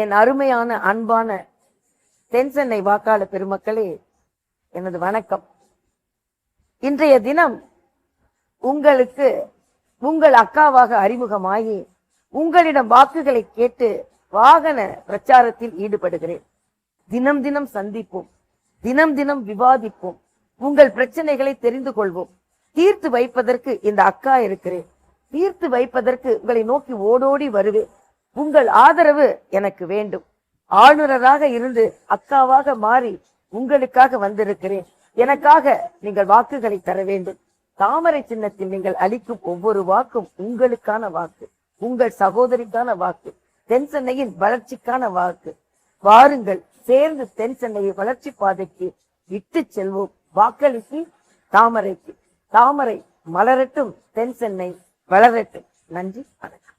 என் அருமையான அன்பான தென்சென்னை வாக்காளர் பெருமக்களே எனது வணக்கம். இன்றைய தினம் உங்களுக்கு உங்கள் அக்காவாக அறிமுகமாகி உங்களிடம் வாக்குகளை கேட்டு வாகன பிரச்சாரத்தில் ஈடுபடுகிறேன். தினம் தினம் சந்திப்போம். தினம் தினம் விவாதிப்போம். உங்கள் பிரச்சனைகளை தெரிந்து கொள்வோம். தீர்த்து வைப்பதற்கு இந்த அக்கா இருக்கிறேன். தீர்த்து வைப்பதற்கு உங்களை நோக்கி ஓடோடி வருவேன். உங்கள் ஆதரவு எனக்கு வேண்டும். ஆளுநராக இருந்து அக்காவாக மாறி உங்களுக்காக வந்திருக்கிறேன். எனக்காக நீங்கள் வாக்குகளை தர வேண்டும். தாமரை சின்னத்தில் நீங்கள் அளிக்கும் ஒவ்வொரு வாக்கும் உங்களுக்கான வாக்கு உங்கள் சகோதரிக்கான வாக்கு தென் சென்னையின் வளர்ச்சிக்கான வாக்கு. வாருங்கள் சேர்ந்து தென் சென்னையை வளர்ச்சி பாதைக்கு இட்டு செல்வோம். வாக்களித்து தாமரைக்கு தாமரை மலரட்டும் தென் சென்னை வளரட்டும். நன்றி வணக்கம்.